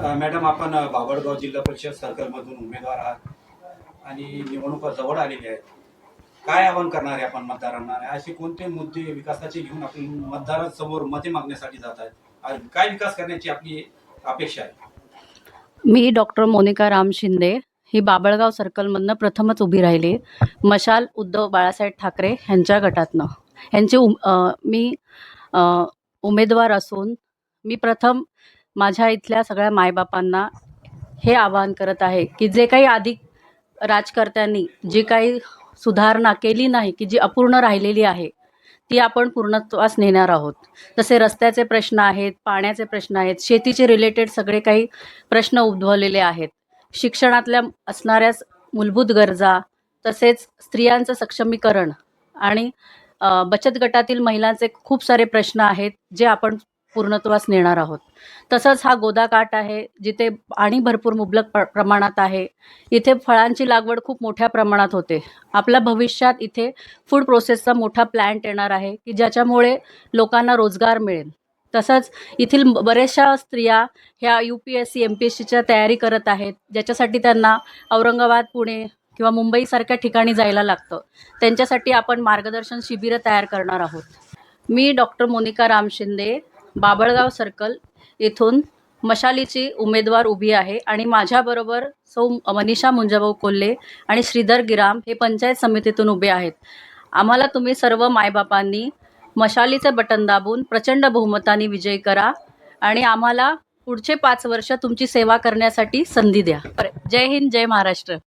Madam आपण अ, जिल्हा परिषद सर्कलमधून उमेदवार आहात आणि निवडणुका जवळ आलेल्या आहेत काय आवाहन करणार आहे आपण मतदारांना? असे कोणते मुद्दे विकासाचे घेऊन आपण मतदारांसमोर मते मागण्यासाठी जात आहेत? काय विकास करण्याची आपली अपेक्षा आहे? मी डॉक्टर मोनिका राम शिंदे ही बाबळगाव सर्कलमधनं प्रथमच उभी राहिली. मशाल उद्धव बाळासाहेब ठाकरे ह्यांच्या गटातनं. ह्यांची उम मी उमेदवार असून मी प्रथम माझ्या इथल्या सगळ्या मायबापांना हे आवाहन करत आहे की जे काही आधी राजकर्त्यांनी जी काही सुधारणा केली नाही की जी अपूर्ण राहिलेली आहे ती आपण पूर्णत्वास नेणार आहोत. जसे रस्त्याचे प्रश्न आहेत पाण्याचे प्रश्न आहेत शेतीचे रिलेटेड सगळे काही प्रश्न उद्भवलेले आहेत. शिक्षणातल्या असणाऱ्या मूलभूत गरजा तसेच स्त्रियांचं सक्षमीकरण आणि बचत गटातील महिलांचे खूप सारे प्रश्न आहेत जे आपण पूर्णत्वास नेणार आहोत. तसंच हा गोदाकाठ आहे जिथे पाणी भरपूर मुबलक प्र प्रमाणात आहे. इथे फळांची लागवड खूप मोठ्या प्रमाणात होते. आपल्या भविष्यात इथे फूड प्रोसेसचा मोठा प्लॅन्ट येणार आहे की ज्याच्यामुळे लोकांना रोजगार मिळेल. तसंच येथील बऱ्याचशा स्त्रिया ह्या U P S C M P S सीच्या तयारी करत आहेत ज्याच्यासाठी त्यांना औरंगाबाद पुणे किंवा मुंबईसारख्या ठिकाणी जायला लागतं. त्यांच्यासाठी आपण मार्गदर्शन शिबिरं तयार करणार आहोत. मी डॉक्टर मोनिका राम शिंदे बाबळगाव सर्कल येथून मशालीची उमेदवार उभी आहे आणि माझ्याबरोबर सौ मनीषा मुंजाभाऊ कोल्हे आणि श्रीधर गिराम हे पंचायत समितीतून उभे आहेत. आम्हाला तुम्ही सर्व मायबापांनी मशालीचे बटन दाबून प्रचंड बहुमताने विजयी करा आणि आम्हाला पुढचे पाच वर्ष तुमची सेवा करण्यासाठी संधी द्या. जय हिंद जय महाराष्ट्र.